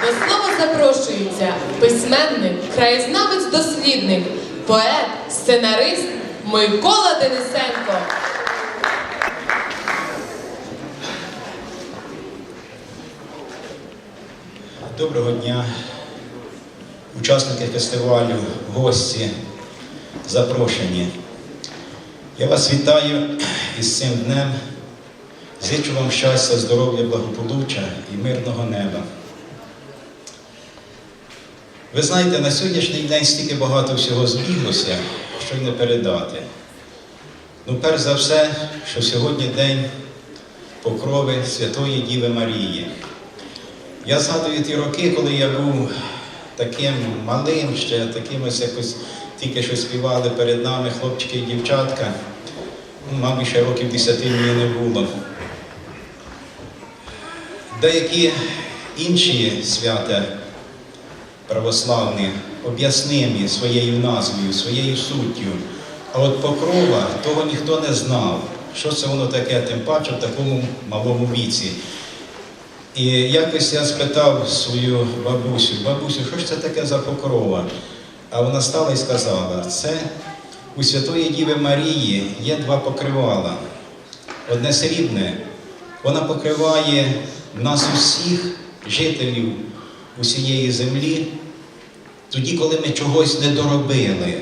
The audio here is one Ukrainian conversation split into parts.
До слова запрошується письменник, краєзнавець, дослідник, поет, сценарист Микола Денисенко. Доброго дня, учасники фестивалю, гості, запрошені. Я вас вітаю із цим днем. Зичу вам щастя, здоров'я, благополуччя і мирного неба. Ви знаєте, на сьогоднішній день стільки багато всього збіглося, що й не передати. Ну, перш за все, що сьогодні день покрови Святої Діви Марії. Я згадую ті роки, коли я був таким малим, ще таким ось якось тільки що співали перед нами хлопчики і дівчатка. Ну, Мабуть, ще років 10 мені не було. Деякі інші свята православні об'яснимі своєю назвою, своєю суттю. А от покрова того ніхто не знав, що це воно таке, тим паче в такому малому віці. І якось я спитав свою бабусю, бабусю, що ж це таке за покрова? А вона стала і сказала, це у Святої Діви Марії є два покривала. Одне срібне, вона покриває нас усіх, жителів усієї землі, тоді, коли ми чогось не доробили.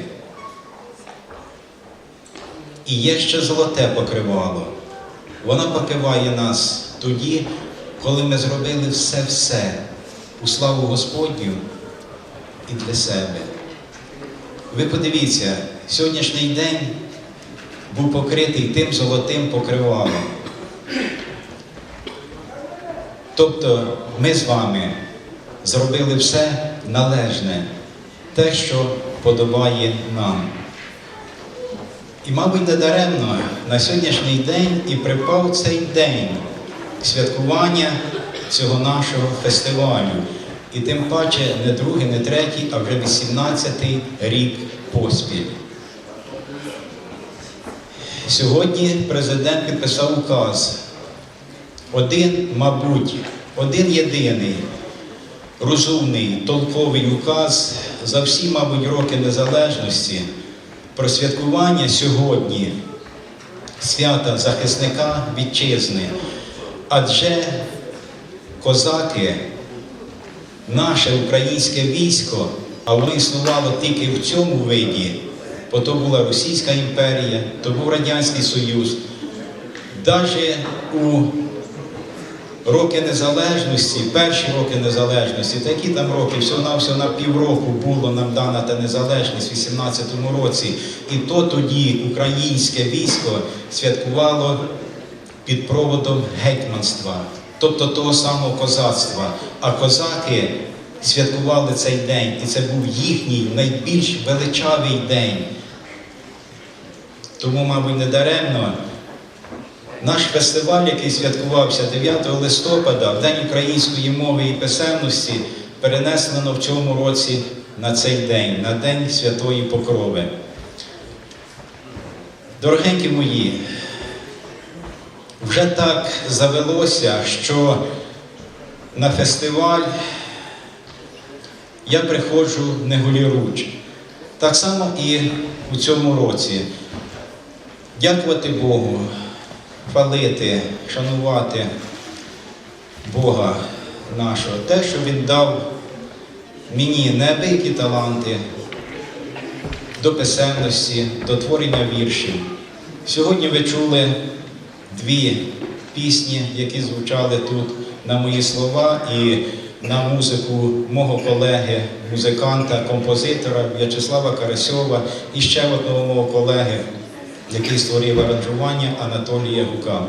І є ще золоте покривало. Вона покриває нас тоді, коли ми зробили все-все у славу Господню і для себе. Ви подивіться, сьогоднішній день був покритий тим золотим покривалом. Тобто ми з вами зробили все належне, те, що подобає нам. І, мабуть, недаремно на сьогоднішній день і припав цей день святкування цього нашого фестивалю. І тим паче не другий, не третій, а вже 18-й рік поспіль. Сьогодні президент підписав указ. Один, мабуть, один єдиний розумний, толковий указ за всі, мабуть, роки незалежності про святкування сьогодні свята захисника вітчизни. Адже козаки, наше українське військо, а воно існувало тільки в цьому виді, бо то була Російська імперія, то був Радянський Союз. Навіть у роки незалежності, перші роки незалежності, такі там роки, всього-навсього на півроку було нам дана та незалежність в 18-му році. І то тоді українське військо святкувало під проводом гетьманства, тобто того самого козацтва. А козаки святкували цей день, і це був їхній найбільш величавий день. Тому, мабуть, недаремно наш фестиваль, який святкувався 9 листопада, в День української мови і писемності, перенесено в цьому році на цей день, на День Святої Покрови. Дорогенькі мої, вже так завелося, що на фестиваль я приходжу не голіруч. Так само і у цьому році. Дякувати Богу, хвалити, шанувати Бога нашого, те, що Він дав мені неабиякі таланти до писемності, до творення віршів. Сьогодні ви чули дві пісні, які звучали тут на мої слова і на музику мого колеги, музиканта, композитора В'ячеслава Карасьова і ще одного мого колеги, який створив аранжування Анатолія Гука.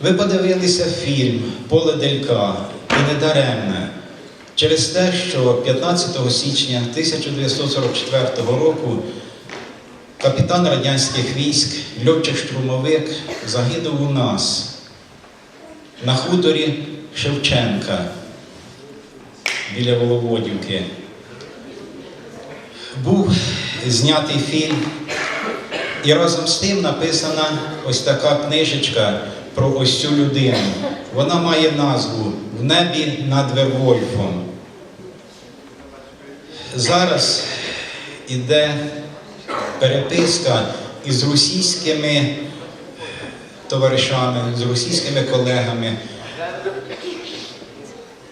Ви подивилися фільм Поле Делька і недаремне через те, що 15 січня 1944 року капітан радянських військ, льотчик-штурмовик загинув у нас на хуторі Шевченка біля Воловодівки. Був знятий фільм, і разом з тим написана ось така книжечка про ось цю людину. вона має назву В небі над Вервольфом. Зараз іде переписка із російськими товаришами, з російськими колегами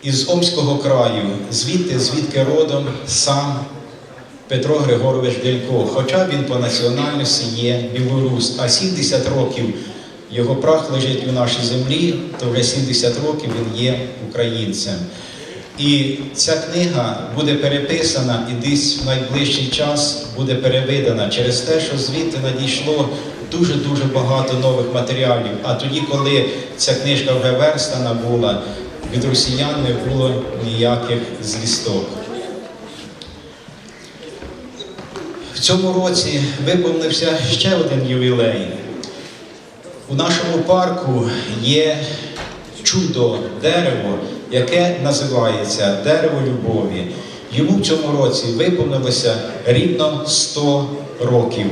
із Омського краю, звідти, звідки родом сам Петро Григорович Делько. Хоча він по національності є білорус, а 70 років його прах лежить у нашій землі, то вже 70 років він є українцем. І ця книга буде переписана і десь в найближчий час буде перевидана через те, що звідти надійшло дуже-дуже багато нових матеріалів. А тоді, коли ця книжка вже верстана була, від росіян не було ніяких звісток. В цьому році виповнився ще один ювілей. У нашому парку є чудо дерево, яке називається Дерево любові. Йому в цьому році виповнилося рівно 100 років.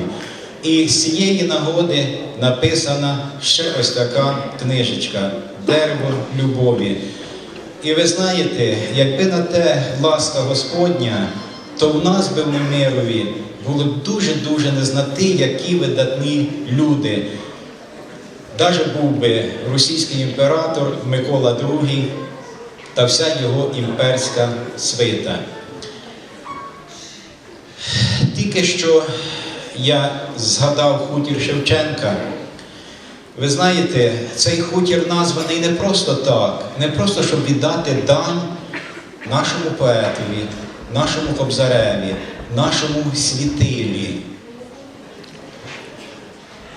І з цієї нагоди написана ще ось така книжечка Дерево любові. І ви знаєте, якби на те ласка Господня, то в нас би в Немирові було б дуже-дуже не знати, які видатні люди. Даже був би російський імператор Микола II та вся його імперська свита. Тільки що я згадав хутір Шевченка. Ви знаєте, цей хутір названий не просто так, не просто щоб віддати дань нашому поетові, нашому кобзареві, нашому світилі.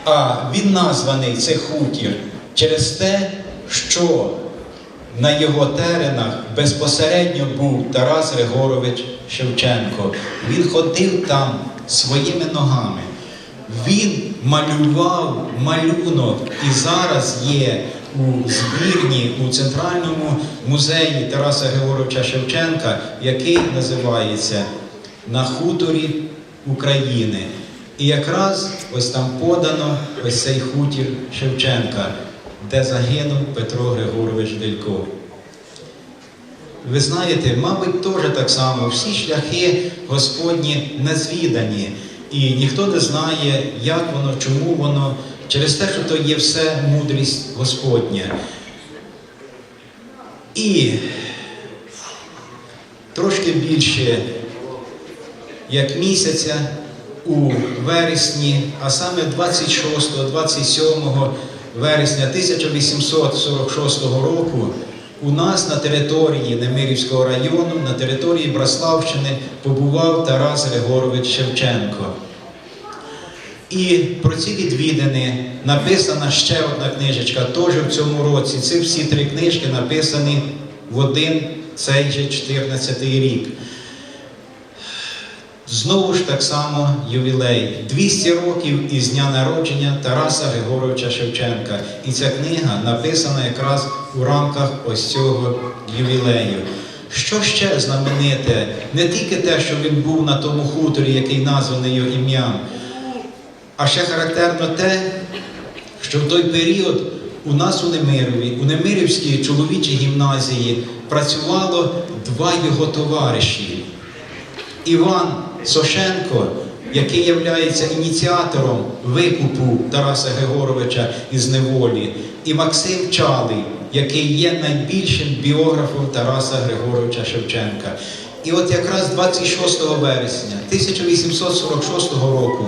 А він названий цей хутір через те, що на його теренах безпосередньо був Тарас Григорович Шевченко. Він ходив там своїми ногами. Він малював малюнок і зараз є у збірні у Центральному музеї Тараса Григоровича Шевченка, який називається На хуторі України. І якраз ось там подано ось цей хутір Шевченка, де загинув Петро Григорович Делько. Ви знаєте, мабуть, теж так само всі шляхи Господні незвідані. І ніхто не знає, як воно, чому воно, через те, що то є все мудрість Господня. І трошки більше як місяця у вересні, а саме 26-27 вересня 1846 року у нас на території Немирівського району, на території Браславщини побував Тарас Григорович Шевченко. І про ці відвідини написана ще одна книжечка, теж в цьому році. Ці всі три книжки написані в один цей же 14-й рік. Знову ж так само ювілей. 200 років із дня народження Тараса Григоровича Шевченка. І ця книга написана якраз у рамках ось цього ювілею. Що ще знамените? Не тільки те, що він був на тому хуторі, який названий його ім'ям, а ще характерно те, що в той період у нас у Немирові, у Немирівській чоловічій гімназії працювало два його товариші. Іван Сошенко, який є ініціатором викупу Тараса Григоровича із неволі, і Максим Чалий, який є найбільшим біографом Тараса Григоровича Шевченка. І от якраз 26 вересня 1846 року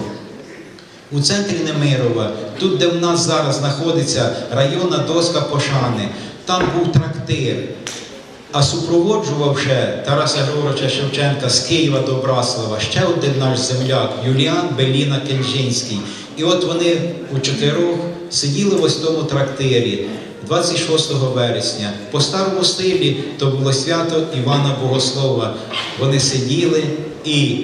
у центрі Немирова, тут, де в нас зараз знаходиться районна доска Пошани, там був трактир. А супроводжував ще Тараса Григоровича Шевченка з Києва до Браслава ще один наш земляк Юліан Беліна Кенжинський. І от вони у чотирьох сиділи в ось тому трактирі 26 вересня. По старому стилі то було свято Івана Богослова. Вони сиділи і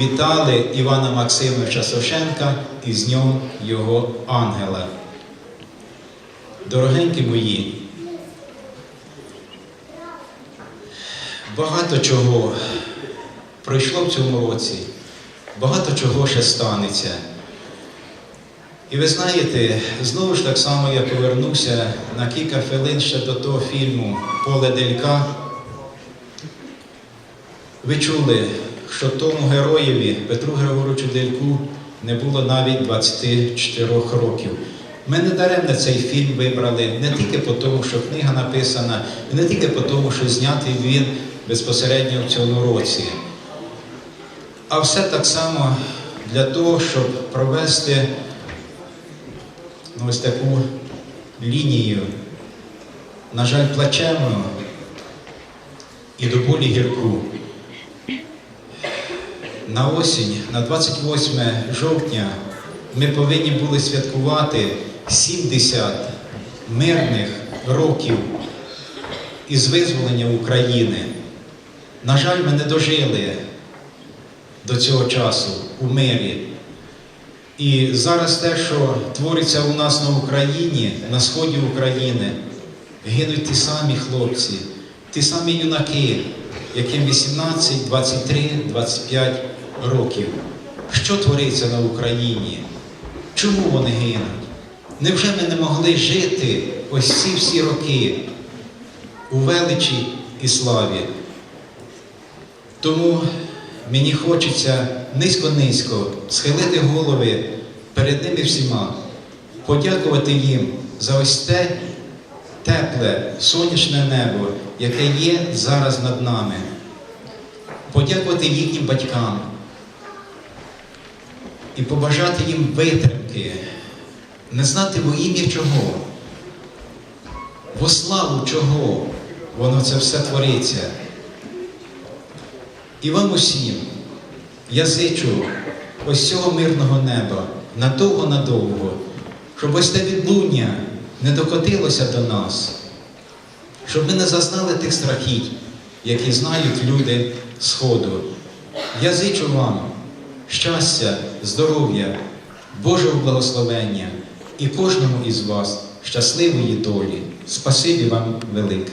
вітали Івана Максимовича Сошенка і з нього його ангела. Дорогенькі мої. Багато чого пройшло в цьому році, багато чого ще станеться. І ви знаєте, знову ж так само я повернуся на кілька хвилин ще до того фільму Поле Делька. Ви чули, що тому героєві Петру Григоровичу Дельку не було навіть 24 років. Ми не даремно цей фільм вибрали не тільки по тому, що книга написана, не тільки по тому, що знятий він безпосередньо в цьому році, а все так само для того, щоб провести ну, ось таку лінію, на жаль, плачевну і до болі гірку. На осінь, на 28 жовтня, ми повинні були святкувати 70 мирних років із визволення України. На жаль, ми не дожили до цього часу у мирі. І зараз те, що твориться у нас на Україні, на сході України, гинуть ті самі хлопці, ті самі юнаки, яким 18, 23, 25 років. Що твориться на Україні? Чому вони гинуть? Невже ми не могли жити ось ці всі роки у величі і славі? Тому мені хочеться низько-низько схилити голови перед ними всіма, подякувати їм за ось те тепле сонячне небо, яке є зараз над нами. Подякувати їхнім батькам і побажати їм витримки, не знати во ім'я чого, во славу чого воно це все твориться. І вам усім я зичу ось цього мирного неба надовго-надовго, щоб ось те відлуння не докотилося до нас, щоб ми не зазнали тих страхіть, які знають люди Сходу. Я зичу вам щастя, здоров'я, Божого благословення і кожному із вас щасливої долі. Спасибі вам велике.